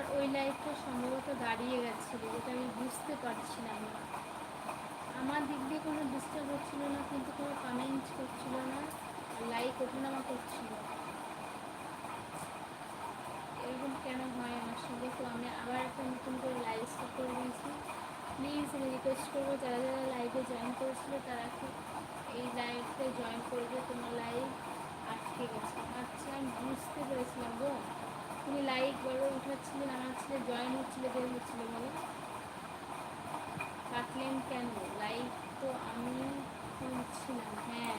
আমার ওই লাইফটা সম্ভবত দাঁড়িয়ে গেছিল, যেটা আমি বুঝতে পারছিলাম না আমার দিক দিয়ে কোনো ডিস্টার্ব হচ্ছিল না, কিন্তু কোনো কমেন্ট করছিল না লাইক ওঠানামা করছিল। এরকম কেন হয় আমার সঙ্গে? তো আমি আবার একটা নতুন করে লাইভ স্টার্ট করে দিয়েছি। প্লিজ আমি রিকোয়েস্ট করব, যারা যারা লাইভে জয়েন করেছিল, তারা কি এই লাইভে জয়েন করবে তোমার লাইভ আটকে গেছে। আচ্ছা আমি বুঝতে পেরেছিলাম গো। তুমি লাইক বড় উঠাচ্ছিলে নামাচ্ছিলে জয়েন হচ্ছিলে, বের হচ্ছিলে বলো। কাটলেন কেন? লাইক তো আমি খুলছিলাম হ্যাঁ।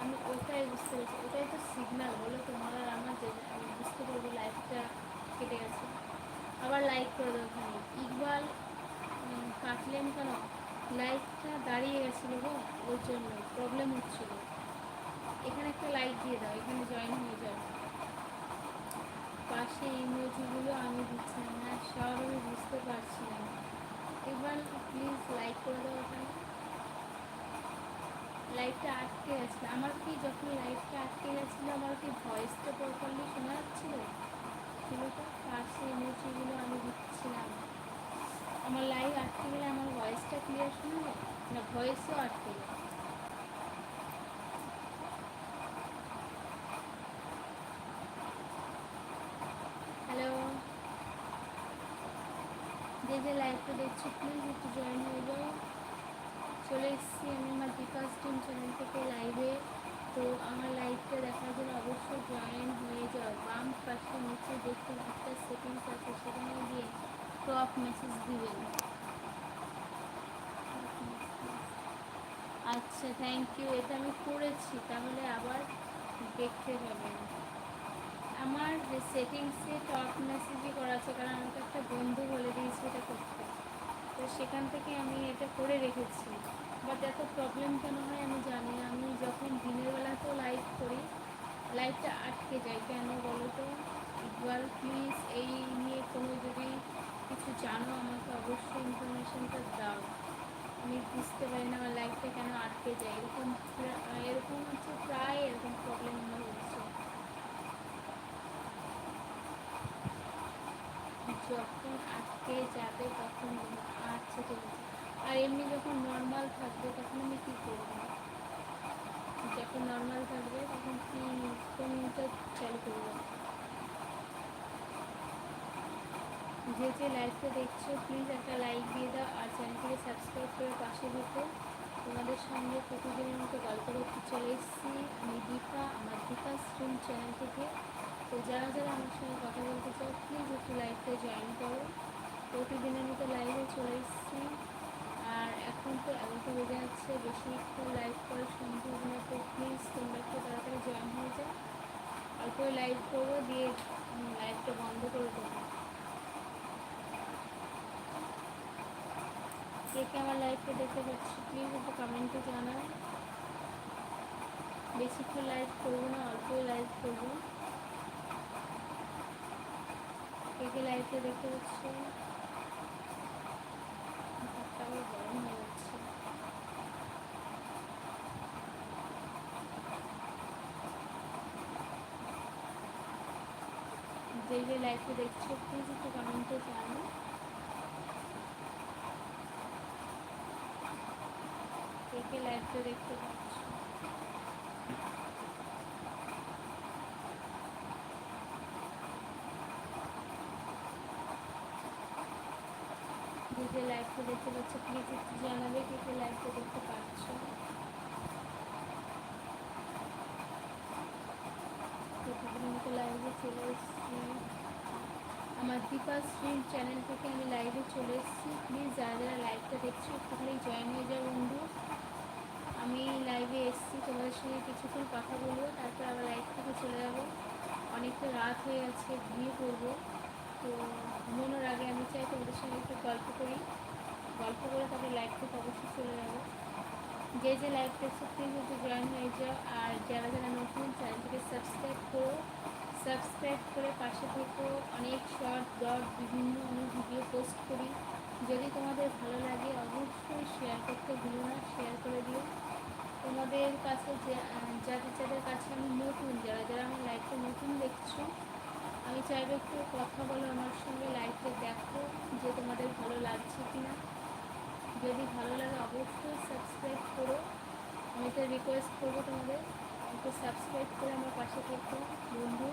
আমি ওটাই বুঝতে পেরেছি, ওটাই তো সিগনাল বলো তোমার আর আমার যে, আমি বুঝতে পারব লাইফটা কেটে গেছে। আবার লাইক করে দাও ওখানে ইকবাল কাটলেন কেন? লাইকটা দাঁড়িয়ে গেছিল গো, ওর জন্য প্রবলেম হচ্ছিল। এখানে একটা লাইক দিয়ে দাও, এখানে জয়েন হয়ে যাও পাশে ইমোজিগুলো আমি দিচ্ছি না সব আমি বুঝতে পারছি না। এবার প্লিজ লাইক করে দাও ওখানে। লাইটটা আটকে গেছিল। আমার কি যখন লাইটটা আটকে গেছিল, আমার কি ভয়েসটা প্রপারলি শোনা যাচ্ছিল ছিল তো, পাশে ইমোজিগুলো আমি দিচ্ছিলাম। আমার লাইভ আটকে গেলে আমার ভয়েসটা ক্লিয়ার শোনা যায়? না ভয়েসও আটকে যায়। যে যে লাইভটা দেখছ প্লিজ একটু জয়েন হয়ে যাও। চলে এসেছি আমি আমার বিকাশ টিম চ্যানেল থেকে লাইভে তো আমার লাইভটা দেখার জন্য অবশ্যই জয়েন হয়ে যাও। বাম পাশে নিচে দেখুন একটা সেটিংস আছে, সেখানে গিয়ে টপ মেসেজ দিবেন। আচ্ছা থ্যাংক ইউ এটা আমি করেছি, তাহলে আবার দেখতে যাবেন আমার সেটিংসে টপ মেসেজই করা আছে, কারণ আমাকে একটা বন্ধু বলে দিয়েছে এটা করতে। তো সেখান থেকে আমি এটা করে রেখেছি। বাট এত প্রবলেম কেন হয় আমি জানি না। আমি যখন দিনের বেলাতেও লাইভ করি লাইভটা আটকে যায়। কেন বলো তো? একবার প্লিজ এই নিয়ে কোনো যদি কিছু জানো, আমাকে অবশ্যই ইনফরমেশনটা দাও। আমি বুঝতে পারি না আমার লাইফটা কেন আটকে যায়। এরকম এরকম হচ্ছে প্রায় এরকম প্রবলেম আমার হচ্ছে যখন আটকে যাবে তখন বলব, আচ্ছা ঠিক আর এমনি যখন নর্মাল থাকবে তখন আমি কী করব? যখন নর্মাল থাকবে তখন কি কোনটা চালু করব? যে যে লাইভটা দেখছ প্লিজ একটা লাইক দিয়ে দাও আর চ্যানেলটিকে সাবস্ক্রাইব করে পাশে দিতে তোমাদের সঙ্গে প্রতিদিনের মতো গল্প করতে চলে এসেছি। আমি দীপা আমার দীপা স্ট্রিম চ্যানেল থেকে। তো যারা যারা আমার সঙ্গে কথা বলতে চাও প্লিজ একটু লাইভটা জয়েন করো। প্রতিদিনের মতো লাইভে চলে এসেছি। আর এখন তো এগারোটা বেজে যাচ্ছে, বেশি একটু লাইভ করা সম্ভব না, তো প্লিজ তোমরা একটু তাড়াতাড়ি জয়েন হয়ে যাও। অল্প লাইভ করব দিয়ে লাইভটা বন্ধ করে দেবো কে কে আমার লাইভটা দেখতে পাচ্ছি প্লিজ একটু কমেন্টে জানাও। বেশিক্ষণ লাইভ করব না অল্প লাইভ করব। কে কে লাইভটা দেখতে হাতটা গরম হয়ে যাচ্ছে। যে যে লাইভটা দেখছ প্লিজ একটু কমেন্টে জানাও। কে লাইভটা দেখতে পাচ্ছ? যে লাইভটা দেখতে পাচ্ছ প্লিজ একটু জানাবে কে কে লাইভটা দেখতে পাচ্ছ? প্রতিদিন মতো লাইভে চলে এসেছি। আমার দীপা স্ট্রিম চ্যানেল থেকে আমি লাইভে চলে এসেছি। প্লিজ যারা যারা লাইভটা দেখছ, একটুখানি জয়েন হয়ে যাও বন্ধু। আমি লাইভে এসেছি, তোমাদের সঙ্গে কিছুক্ষণ কথা বলব, তারপর আবার লাইভ থেকে চলে যাব। অনেকটা রাত হয়ে গেছে ঘুমিয়ে পড়ব তো ঘুমানোর আগে আমি চাই তোমাদের সঙ্গে একটু গল্প করি। গল্প করে তাদের লাইভ থেকে অবশ্যই চলে যাব। যে যে লাইভ দেখছ প্লিজ একটু জয়েন হয়ে যাও। আর যারা যারা নতুন, চ্যানেলটিকে সাবস্ক্রাইব করো। সাবস্ক্রাইব করে পাশে থেকো। অনেক শর্ট ব্লগ বিভিন্ন অনেক ভিডিও পোস্ট করি। যদি তোমাদের ভালো লাগে, অবশ্যই শেয়ার করতে ভুলো না। শেয়ার করে দিও। তোমাদের কাছে যে যাদের যাদের কাছে আমি নতুন, যারা যারা আমার লাইফটা নতুন দেখছ আমি চাইব একটু কথা বলো আমার সঙ্গে লাইভে দেখো যে তোমাদের ভালো লাগছে কি না যদি ভালো লাগে অবশ্যই সাবস্ক্রাইব করো। আমি তো রিকোয়েস্ট করব তোমাদের, একটু সাবস্ক্রাইব করে আমার পাশে থেকো। বন্ধু,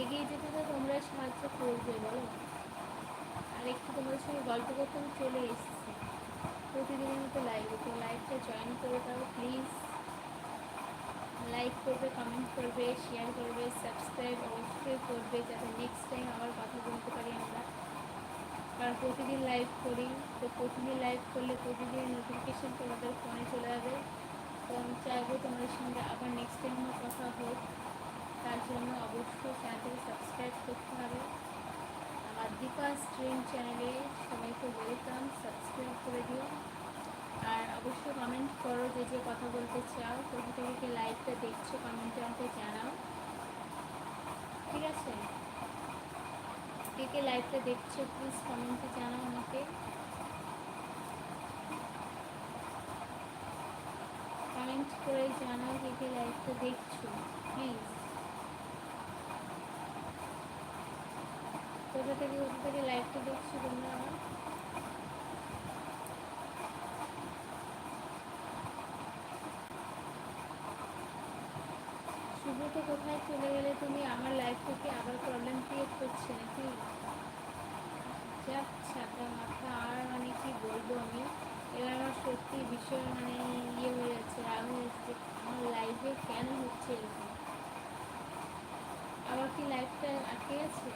এগিয়ে যেতে তো তোমরা সাহায্য করবে, বলো। আর একটু তোমাদের সঙ্গে গল্প করতে আমি চলে এসেছি। প্রতিদিনের মতো লাইভে তো লাইভটা জয়েন করে দাও প্লিজ লাইক করবে কমেন্ট করবে শেয়ার করবে সাবস্ক্রাইব অবশ্যই করবে যাতে নেক্সট টাইম আবার কথা বলতে পারি আমরা। কারণ প্রতিদিন লাইভ করি, তো প্রতিদিন লাইভ করলে প্রতিদিন নোটিফিকেশান তোমাদের ফোনে চলে যাবে। তো চাইব তোমাদের সঙ্গে আবার নেক্সট টাইম আমার কথা হোক। তার জন্য অবশ্যই চ্যানেলটাকে সাবস্ক্রাইব করতে হবে। আমার দীপা স্ট্রিম চ্যানেলে সবাইকে ওয়েলকাম সাবস্ক্রাইব করে দিও। আর অবশ্যই কমেন্ট করো যে যে কথা বলতে চাও। কোথা থেকে লাইভটা দেখছ? কমেন্টে আমাকে জানাও। ঠিক আছে? কে কে লাইভটা দেখছ? প্লিজ কমেন্টে জানাও আমাকে। কমেন্ট করে জানাও কে কে লাইভটা দেখছ। প্লিজ কোথা থেকে কোথা থেকে লাইভটা দেখছ তোমরা? আমার শুভতে কোথায় চলে গেলে তুমি আমার লাইফ থেকে আবার প্রবলেম ক্রিয়েট করছে নাকি? যাক মাথা আর মানে কি বলব আমি? এবার আমার সত্যি ভীষণ মানে ইয়ে হয়ে যাচ্ছে, রাগ হয়ে যাচ্ছে, আমার লাইফে কেন হচ্ছে এরকম? আবার কি লাইফটা আটকে গেছে?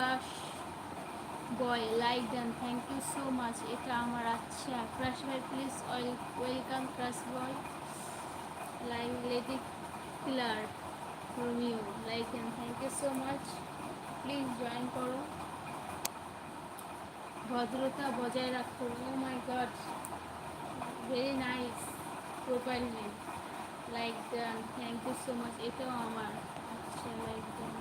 Crush boy like then thank you so much এটা আমার আচ্ছা। ক্রাশ ভাই please welcome crush boy like lady killer Romeo like then thank you so much please join করো। ভদ্রতা বজায় রাখো। ও my god very nice profile name like then thank you so much এটাও আমার। আচ্ছা লাইক দেন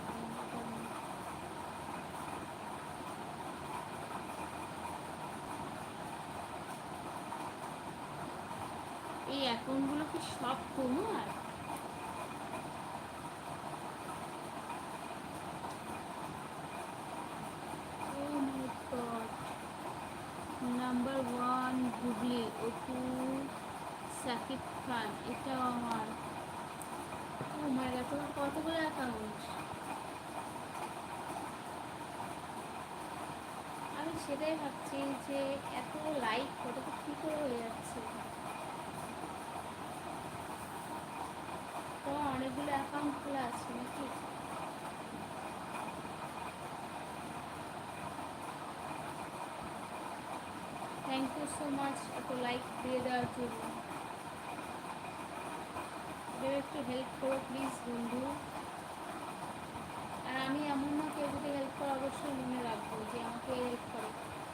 এই অ্যাকাউন্টগুলো কি সব তোমার number one googly Apu Shakib Khan এটাও আমার। ও মাই তোমার কতগুলো অ্যাকাউন্ট আমি সেটাই ভাবছি যে এত লাইক কত কী করে হয়ে যাচ্ছে তোমার অনেকগুলো অ্যাকাউন্ট খোলা আছে নাকি থ্যাংক ইউ সো মাচ এত লাইক দিয়ে দেওয়ার জন্য একটু হেল্প করো প্লিজ বন্ধু আর আমি এমন না কেউ যদি হেল্প করো, অবশ্যই মনে রাখব যে আমাকে হেল্প করো।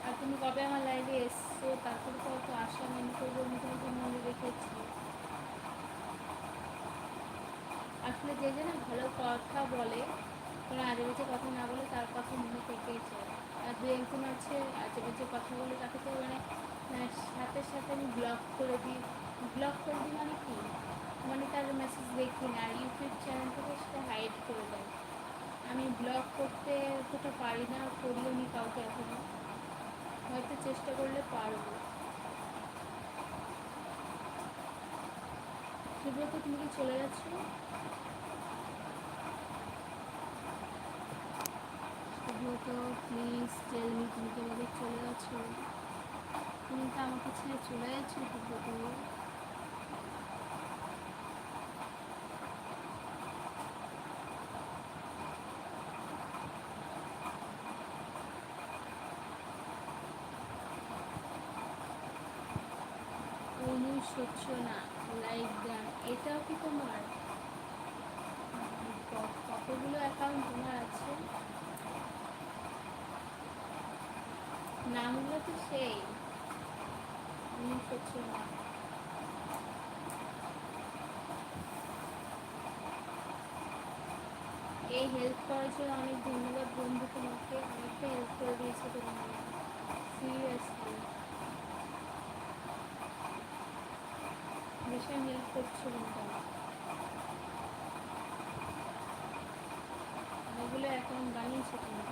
আর তুমি কবে আমার লাইভে এসছো, তারপরে তো অত আশা মনে করব আমি তোমাকে মনে রেখেছি আসলে যে যে না ভালো কথা বলে, কোনো আজে বাজে কথা না বলে, তার কথা মনে থেকেই যায়। আর দু একজন আছে, আজে বাজে কথা বলে, তাকে তো মানে মানে সাথে সাথে আমি ব্লক করে দিই। ব্লক করে দিই মানে কি? মানে তার মেসেজ দেখি না, আর ইউটিউব চ্যানেল থেকে সেটা হাইড করে দেয়। আমি ব্লগ করতে অতটা পারি না, করিও নি কাউকে এখনও। হয়তো চেষ্টা করলে পারব। সুব্রত, তুমি কি চলে গেছো সুব্রত প্লিজ টেল মি তুমি কি আমাদের চলে গেছো তুমি তো আমাকে ছেড়ে চলে গেছো সুব্রত অনুসূচ না লাইক দেন এটাও কি তোমার? কতগুলো অ্যাকাউন্ট তোমার আছে? নামগুলো তো সেই। এই হেল্প করার জন্য অনেক ধন্যবাদ বন্ধু তোমাকে। অনেকটা হেল্প করে দিয়েছে সিরিয়াসলি হেল্প করছ অ্যাকাউন্ট বানিয়েছো তুমি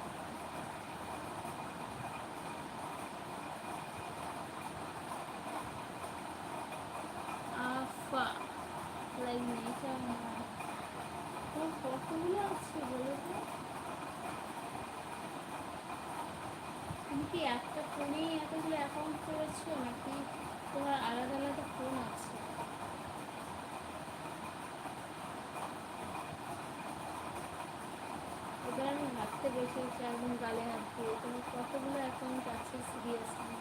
আফা লাইক নেইটা তোর কতগুলো আছে বলো তো তুমি কি একটা ফোনেই এতগুলো অ্যাকাউন্ট করেছ নাকি তোমার আলাদা আলাদা ফোন আছে এবার বেশি একদম গালে হাত। দিয়ে তুমি কতগুলো অ্যাকাউন্ট আছে সিরিয়াসলি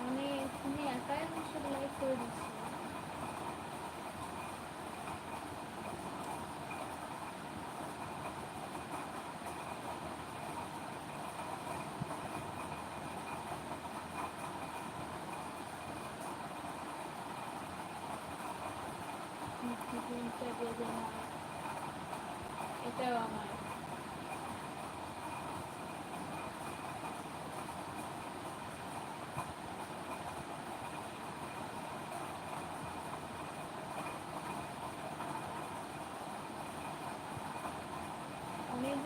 আমি তুমি একাই লাইভ করে দিচ্ছি এটাও আমার অনেকগুলো অ্যাকাউন্ট আছে তোমার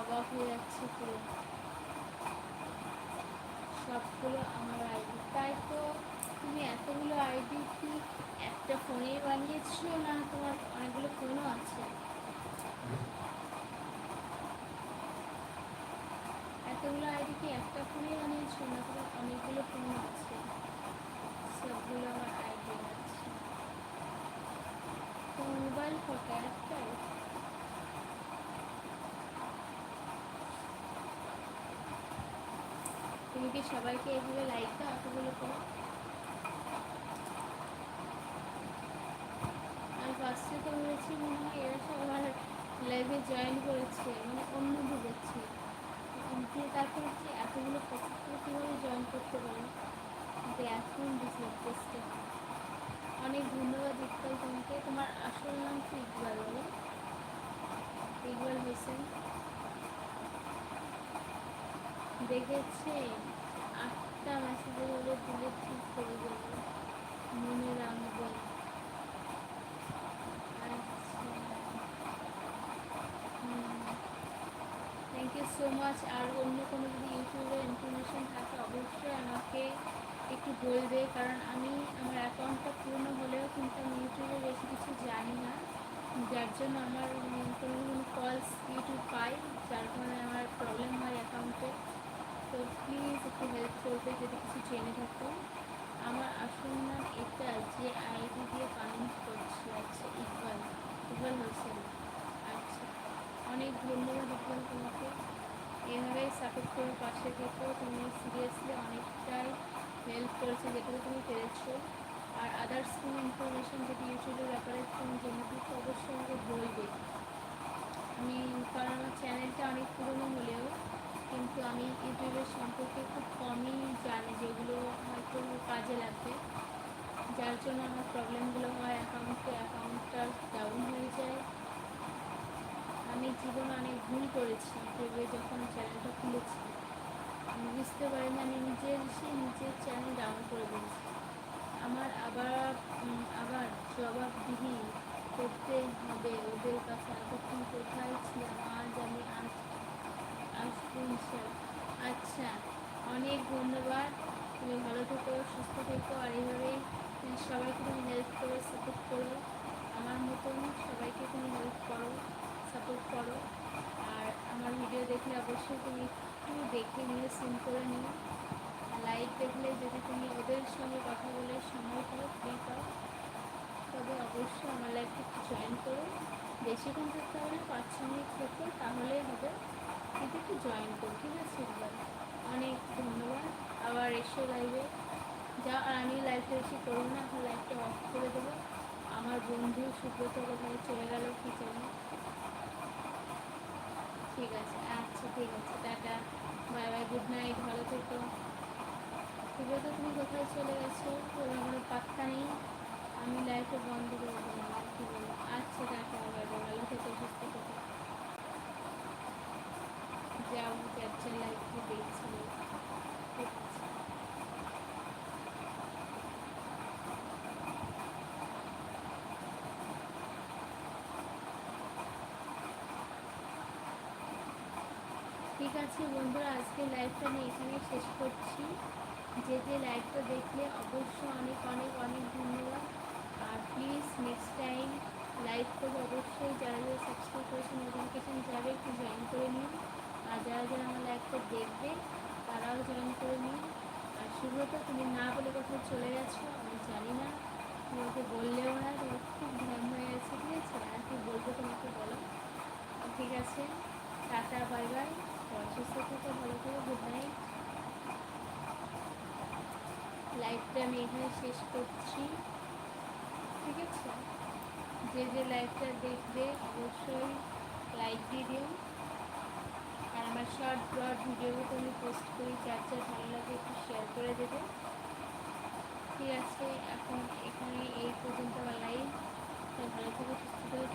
অবাক হয়ে যাচ্ছি পুরো। সবগুলো আমার আইডি। তাই তো তুমি এতগুলো আইডি কি একটা ফোনে বানিয়েছো না তোমার অনেকগুলো ফোনও আছে এতগুলো আইডি কি একটা ফোনে বানিয়েছো না তোমার অনেকগুলো ফোনও আছে সবগুলো আমার আইডি আছে তো মোবাইল ফটো একটাই তুমি কি সবাইকে এগুলো লাইক দাও, এতগুলো করো। আর ফার্স্টে তো বলেছি মনে হয় এরা সব আমার লাইভে জয়েন করেছে মানে অন্য বুঝেছি দিয়ে তারপর হচ্ছে এতগুলো কীভাবে জয়েন করতে পারে? এখন টেস্টে অনেক ধন্যবাদ ইকবাল তোমাকে। তোমার আসল নাম কি ইকবাল বলো? ইকবাল হোসেন। দেখেছে? মেসেজের হলে দিলে ঠিক করে দেবো মনে রাখব থ্যাংক ইউ সো মাচ আর অন্য কোনো যদি ইউটিউবে ইনফরমেশন থাকে, অবশ্যই আমাকে একটু বলবে। কারণ আমি, আমার অ্যাকাউন্টটা পুরনো হলেও কিন্তু আমি ইউটিউবে বেশি কিছু জানি না। যার জন্য আমার কোনো কোনো কলস ইউটিউব পাই, যার কারণে আমার প্রবলেম হয় অ্যাকাউন্টে তো প্লিজ একটু হেল্প করবে যদি কিছু জেনে থাকো। আমার আসল নাম এটা যে আইডি দিয়ে কমেন্ট করছি আচ্ছা ইকবাল। ইকবাল হোসেন। আচ্ছা অনেক ধন্যবাদ ইকবাল তোমাকে। এভাবে সাপোর্ট করে পাশে থেকো। তুমি সিরিয়াসলি অনেকটাই হেল্প করেছ যেগুলো তুমি পেরেছ। আর আদার্স কোনো ইনফরমেশন যদি ইউটিউবের ব্যাপারে তুমি জেনে অবশ্যই আমাকে বলবে। আমি, কারণ চ্যানেলটা অনেক পুরনো হলেও কিন্তু আমি ইউটিউবের সম্পর্কে খুব কমই জানি যেগুলো হয়তো কাজে লাগবে। যার জন্য আমার প্রবলেমগুলো হয় অ্যাকাউন্টে অ্যাকাউন্টটা ডাউন হয়ে যায়। আমি জীবনে অনেক ভুল করেছি ভেবে যখন চ্যানেলটা খুলেছি। আমি বুঝতে পারিনি, আমি নিজের সে নিজের চ্যানেল ডাউন করে দিয়েছি। আমার আবার আবার জবাবদিহি করতে হবে। ওদের কাছে এতক্ষণ কোথায় ছিলাম? আজ আমি আজ আচ্ছা অনেক ধন্যবাদ। তুমি ভালো থেকো, সুস্থ থেকো, আর এইভাবেই সবাইকে তুমি হেল্প করো সাপোর্ট করো। আমার মতন সবাইকে তুমি হেল্প করো সাপোর্ট করো। আর আমার ভিডিও দেখলে অবশ্যই তুমি একটু দেখে নিয়ে সিন করে নিও। লাইভ দেখলে যদি তুমি ওদের সঙ্গে কথা বলে সময় পাও ফ্রি পাও, তবে অবশ্যই আমার লাইফে একটু জয়েন করো। বেশিক্ষণ থাকতে হবে পাঁচ ছ মিনিট থেকে, তাহলেই হবে। কিন্তু একটু জয়েন করো, ঠিক আছে? একবার অনেক ধন্যবাদ। আবার এসে লাইভে যা আর আমি লাইভে এসে করব না এখন লাইভটা অফ করে দেবো। আমার বন্ধু সুব্রত কোথায় চলে গেল কি জানি ঠিক আছে আচ্ছা ঠিক আছে, tata. Bye bye good night ভালো থেকো। সুব্রত, তুমি কোথায় চলে গেছো? তোমার কোনো পাত্তা নেই? আমি লাইফে বন্ধ করে দেবো, আর কি বলব। আচ্ছা টাটা বাই বাই ভালো থেকো, সুস্থ থেকো। যাব চারচার লাইফে দেখছি ঠিক আছে বন্ধুরা, আজকে লাইভটা আমি এখানে শেষ করছি। যে যে লাইভটা দেখলে অবশ্যই অনেক অনেক অনেক ধন্যবাদ। আর প্লিজ নেক্সট টাইম লাইভ করব অবশ্যই যারা যারা সাবস্ক্রাইব করেছে নোটিফিকেশান যাবে, একটু জয়েন করে নিন। আর যারা যারা আমার লাইভটা দেখবে, তারাও জয়েন করে নিন আর শুভ্রত তুমি না বলে কোথাও চলে গেছো, আমি জানি না। তুমি ওকে বললেও না তোমার খুব ভ্যাম হয়ে গেছে, ঠিক আছে? আর কি বলব তোমাকে বলো? ঠিক আছে, টাটা বাই বাই সুস্থ থেকে, ভালো থেকে গুড নাইট লাইভটা আমি এখানে শেষ করছি, ঠিক আছে? যে যে লাইভটা দেখবে, অবশ্যই লাইক দিয়ে দিও। আমার শর্ট ব্রড ভিডিওগুলো আমি পোস্ট করি, যার যার ভালো লাগে একটু শেয়ার করে দেবে। ঠিক আছে, এখন এখানে এই পর্যন্ত আমার তো ভালো থেকে, সুস্থ থেকে